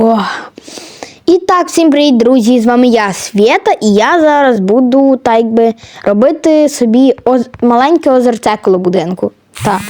О. І так, всім привіт, друзі! З вами я, Свєта, і я зараз буду так би робити собі оз... маленьке озерце коло будинку. Так.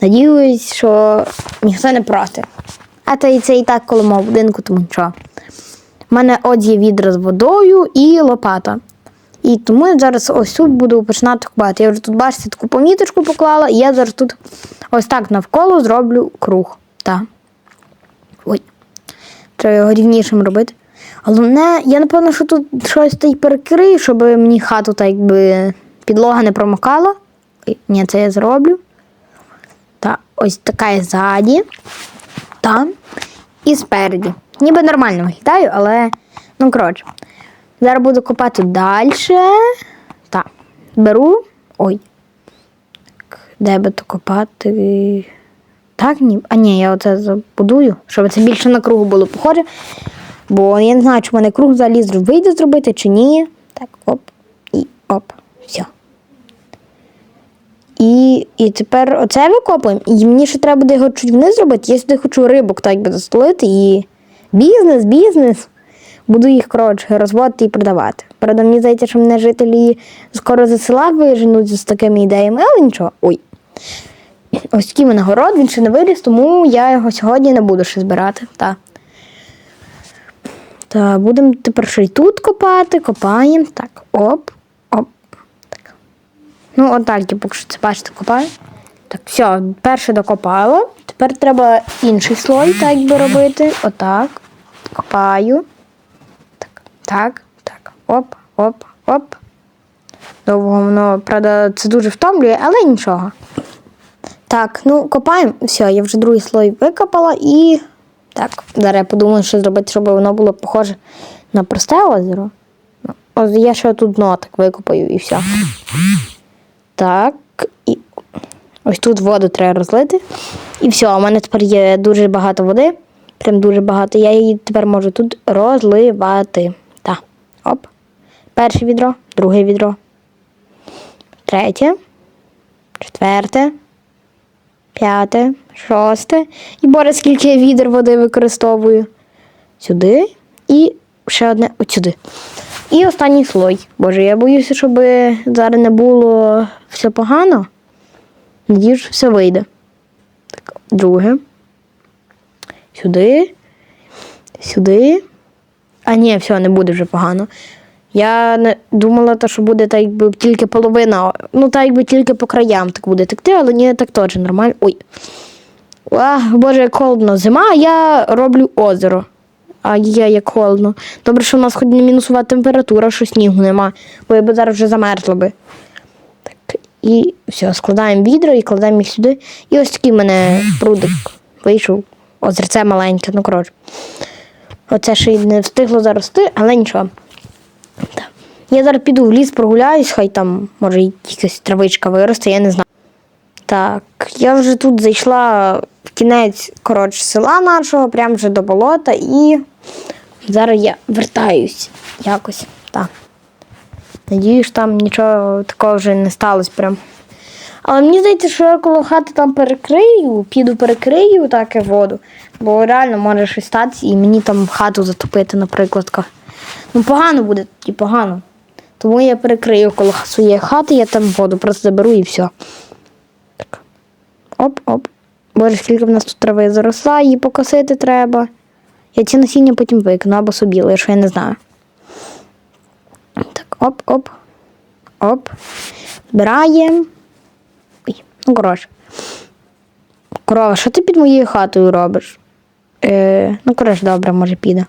Надіюсь, що ніхто не проти. А то і це і так коло мого будинку, тому що. У мене от є відра з водою і лопата. І тому я зараз ось тут буду починати купати. Я вже тут, бачите, таку поміточку поклала, і я зараз тут ось так навколо зроблю круг. Так. Ой. Треба його рівнішим робити. Головне, я напевно, що тут щось та й перекрию, щоб мені хату так якби підлога не промокала. Ні, це я зроблю. Та ось така є ззаді. Там. І спереді. Ніби нормально виглядаю, але. Ну, коротше. Зараз буду копати далі. Так. Беру. Ой. Де би то копати? Так, ні. А ні, я оце забудую, щоб це більше на кругу було похоже. Бо я не знаю, чи в мене круг зроб- вийде зробити, чи ні. Так, оп. І оп. Все. І, і тепер оце викопуємо. І мені ще треба буде його чуть вниз зробити. Я сюди хочу рибок так би застолити і бізнес, бізнес. Буду їх, коротше, розводити і продавати. Правда, мені здається, що мене жителі скоро за села виженуть з такими ідеями, але нічого. Ой. Ось такий в мене город, він ще не виріс, тому я його сьогодні не буду ще збирати. Та. Та будемо тепер ще й тут копати, копаємо. Так, оп, оп. Так. Ну, отак я поки що це бачите, копаю. Так, все, перше докопало. Тепер треба інший слой, так би робити. Отак. Копаю. Так, так, так. Оп, оп, оп. Довго воно, правда, це дуже втомлює, але нічого. Так, ну копаємо. Все, я вже другий слой викопала і. Так, зараз я подумаю, що зробити, щоб воно було похоже на просте озеро. Ну, Ось я ще тут дно так викопаю і все. Так, і ось тут воду треба розлити. І все, у мене тепер є дуже багато води. Прям дуже багато. Я її тепер можу тут розливати. Так. Оп. Перше відро, друге відро. Третє. Четверте. П'яте, шосте. І боже, скільки я відер води використовую. Сюди і ще одне от сюди. І останній слой. Боже, я боюся, щоб зараз не було все погано. Надіюсь, що все вийде. Так, друге. Сюди. Сюди. А ні, все, не буде вже погано. Я не думала, то, що буде так, якби тільки половина, ну так якби тільки по краям так буде текти, але ні, так теж нормально. Ой. А, боже, як холодно. Зима, а я роблю озеро. А я як холодно. Добре, що в нас хоч не мінусова температура, що снігу нема, бо я б зараз вже замерзла би. Так, і все, складаємо відро і кладемо їх сюди. І ось такий в мене прудик вийшов. Озерце маленьке, ну коротше. Оце ще й не встигло зарости, але нічого. Так. Я зараз піду в ліс, прогуляюсь, хай там, може, якась травичка виросте, я не знаю. Так, я вже тут зайшла в кінець коротше, села нашого, прямо вже до болота, і зараз я вертаюсь якось. Так. Надіюсь, там нічого такого вже не сталося прям. Але мені здається, що я коло хати там перекрию, піду перекрию таке воду, бо реально може щось статися і мені там хату затопити, наприклад. Ну, погано буде, і погано. Тому я перекрию коло своєї хати, я там воду просто заберу і все. Так. Оп-оп. Боже, скільки в нас тут трави заросла, її покосити треба. Я ці насіння потім викину або собі лишу, я не знаю. Так, оп-оп. Оп. Збираємо. Ну коротше. Корова, що ти під моєю хатою робиш? Е, ну, коротше, добре, може піде.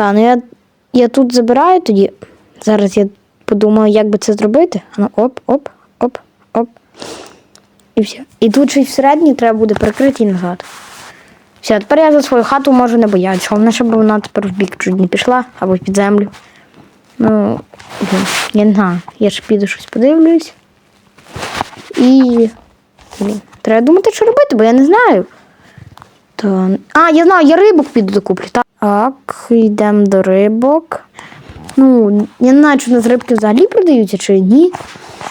Та, ну я, я тут забираю тоді. Зараз я подумаю, як би це зробити. Ну, оп, оп, оп, оп. І все. І тут щось всередині треба буде прикрити і назад. Все, тепер я за свою хату можу не боятися. Головне, щоб вона тепер в бік чуть не пішла або під землю. Ну, я не знаю. Я ж піду щось подивлюсь. І. Блін, треба думати, що робити, бо я не знаю. То... А, я знаю, я рибок піду докуплю. Так, так йдемо до рибок. Ну, я не знаю, чи у нас рибки взагалі продаються, чи ні.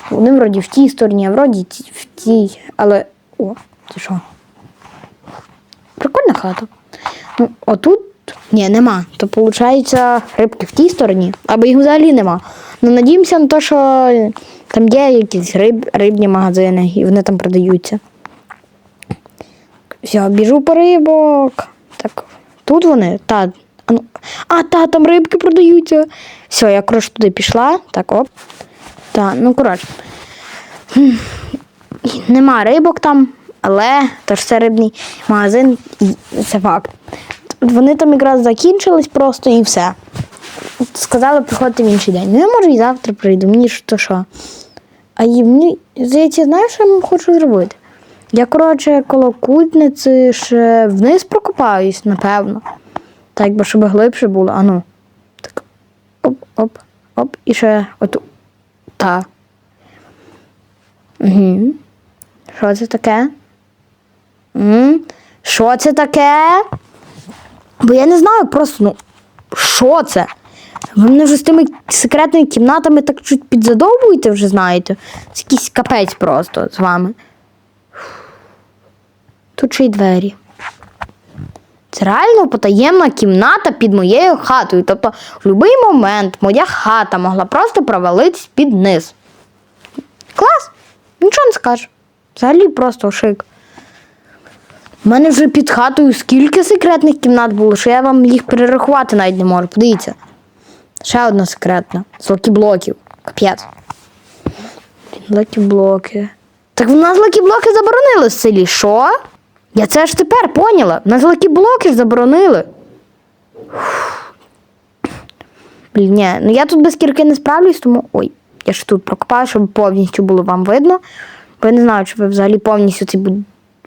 Вони вроді в тій стороні, а вроді в тій. Але. О, це що? Прикольна хата. Ну, отут ні, нема. То виходить рибки в тій стороні, або їх взагалі нема. Ну надіємося на те, що там є якісь риб, рибні магазини, і вони там продаються. Все, біжу по рибок. Тут вони? Та. А, ну, а, та, там рибки продаються. Все, я коротше туди пішла. Так, оп. Та, ну коротше. Нема рибок там, але то ж це рибний магазин, це факт. Вони там якраз закінчились просто і все. Сказали приходити в інший день. Ну, я може і завтра прийду, мені ж то що. А мені, здається, знаєш, що я хочу зробити? Я, коротше, коло кузниці ще вниз прокопаюсь, напевно. Так, якби щоб глибше було. А ну. Так. Оп, оп, оп. І ще оту. Та. Угу. Що це таке? М? Що це таке? Бо я не знаю просто, ну, що це? Ви мене вже з тими секретними кімнатами так чуть підзадовбуєте, вже знаєте. Це якийсь капець просто з вами. Тут ще двері. Це реально потаємна кімната під моєю хатою. Тобто, в будь-який момент моя хата могла просто провалитись під низ. Клас! Нічого не скажеш. Взагалі просто шик. У мене вже під хатою скільки секретних кімнат було, що я вам їх перерахувати навіть не можу. Подивіться. Ще одна секретна. З лакіблоків. Капець. Лакіблоки. Так в нас лакіблоки заборонили в селі. Що? Я це ж тепер поняла. В нас лакіблоки ж заборонили. Блін, ні, ну я тут без кірки не справлюсь, тому. Ой, я ж тут прокопаю, щоб повністю було вам видно. Бо я не знаю, чи ви взагалі повністю цей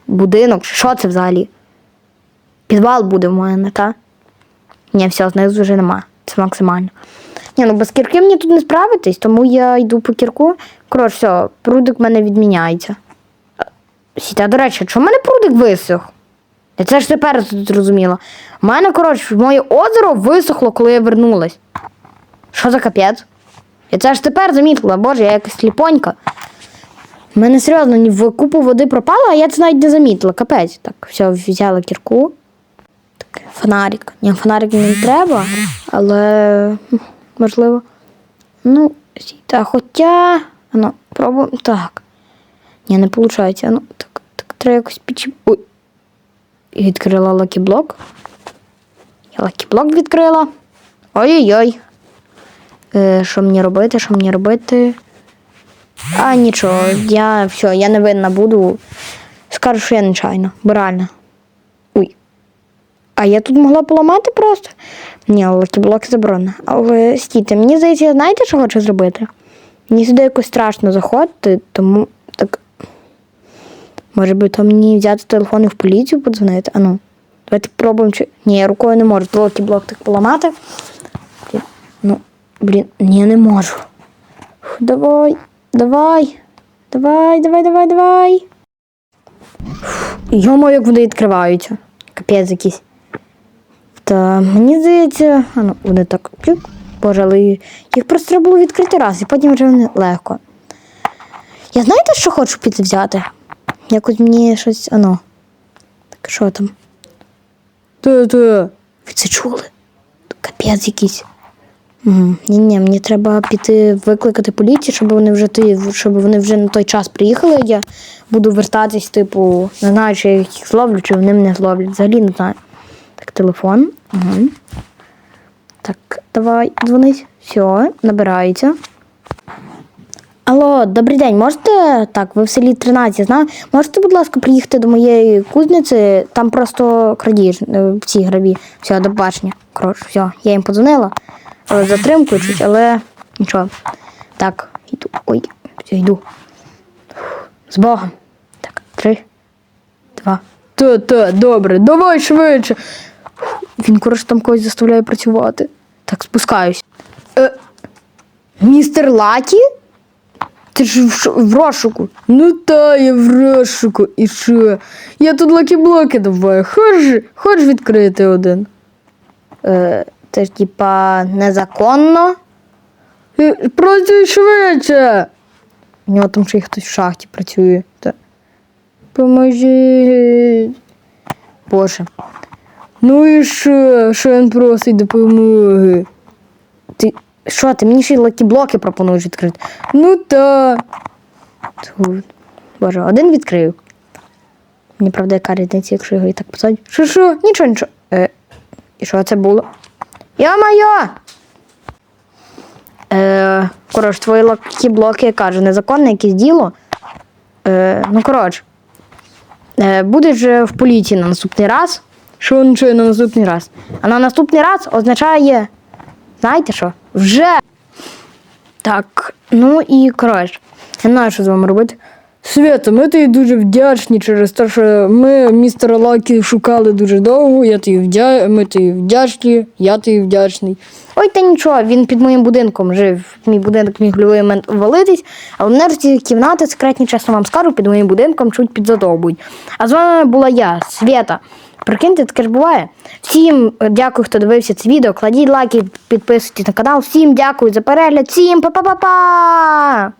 будинок, що це взагалі? Підвал буде в мене, так? Ні, все, знизу вже нема. Це максимально. Ні, ну без кірки мені тут не справитись, тому я йду по кірку. Коротше, все, прудик в мене відміняється. Сіта, до речі, чому в мене прудик висох? Я це ж тепер зрозуміла. У мене, коротше, моє озеро висохло, коли я вернулась. Що за капець? Я це ж тепер замітила, боже, я якась сліпонька. У мене серйозно ні в купу води пропало, а я це навіть не замітила. Капець. Так, все, взяла кірку. Так, фонарик. Ні, фонарик не треба, але можливо. Ну, сі- та хоча. Ну, пробуємо. Так. Ні, не виходить. Ну, так, так, треба якось підчіп. Ой. Відкрила лакіблок. Я лакіблок відкрила. Ой-ой-ой. Е, що мені робити? Що мені робити? А нічого, я все, я не винна буду. Скажу, що я нечайно, бо реально. Ой. А я тут могла поламати просто. Ні, лакіблоки заборонено. Але стійте, мені здається, знаєте, що хочу зробити? Мені сюди якось страшно заходити, тому так. Може би то мені взяти телефон і в поліцію подзвонити? А ну, давайте пробуємо. Чи... Ні, я рукою не можу. Лакіблок так поламати. Блін, Ну, блін, ні, не можу. Фу, Давай, давай, давай, давай, давай, давай. Йомо, як вони відкриваються. Капець якийсь. Та мені здається, а ну, вони так. Боже, але їх просто треба було відкрити раз, і потім вже вони легко. Я знаєте, що хочу піти? Якось мені щось, ано. Так що там? Та-та. Ви це чули? Капець якийсь. Угу. Ні, ні, мені треба піти викликати поліцію, щоб вони вже ти, щоб вони вже на той час приїхали. Я буду вертатись, типу, не знаю, чи я їх зловлю, чи вони мене зловлять. Взагалі не знаю. Так, телефон. Угу. Так, давай, дзвонить. Все, набирається. Алло, добрий день, можете так, ви в селі 13, знаю. Можете, будь ласка, приїхати до моєї кузниці, там просто крадіж е, в цій граві. Все, до побачення. Коротше, все, я їм подзвонила. Але з затримкою чуть, але нічого. Так, йду. Ой, все, йду. З Богом. Так, три, два. Та, та, добре, давай швидше. Він, коротше, там когось заставляє працювати. Так, спускаюсь. Е, містер Лакі? Ти ж в, розшуку. Ну та я в розшуку. І що? Я тут лакі-блоки давай. Хоч, хоч відкрити один. Е, це ж типа незаконно. Е, Працюй швидше. У нього там ще й хтось в шахті працює. Та. Поможи. Боже. Ну і що? Що він просить допомоги? Ти що, ти мені ще й лакі-блоки пропонуєш відкрити? Ну та. Тьфу. Боже, один відкрив. Мені правда, яка різниця, якщо його і так посадять. Що, що? Нічого, нічого. Е, і що це було? Я-моє! Е, коротше, твої лакі-блоки, я кажу, незаконне якесь діло. Е, ну, коротше. Е, будеш в поліції на наступний раз. Що нічого на наступний раз? А на наступний раз означає. Знаєте що? Вже. Так, ну і коротше, я знаю, що з вами робити. Свята, ми тобі дуже вдячні через те, що ми містера Лакі шукали дуже довго. Я тобі вдя... Ми тобі вдячні, я тобі вдячний. Ой, та нічого, він під моїм будинком жив. Мій будинок міг в момент валитись, а в ж кімнати секретні, чесно вам скажу, під моїм будинком чуть підзадовбують. А з вами була я, Свята. Прикиньте, таке ж буває. Всім е, дякую, хто дивився це відео. Кладіть лайки, підписуйтесь на канал. Всім дякую за перегляд. Всім па-па-па-па!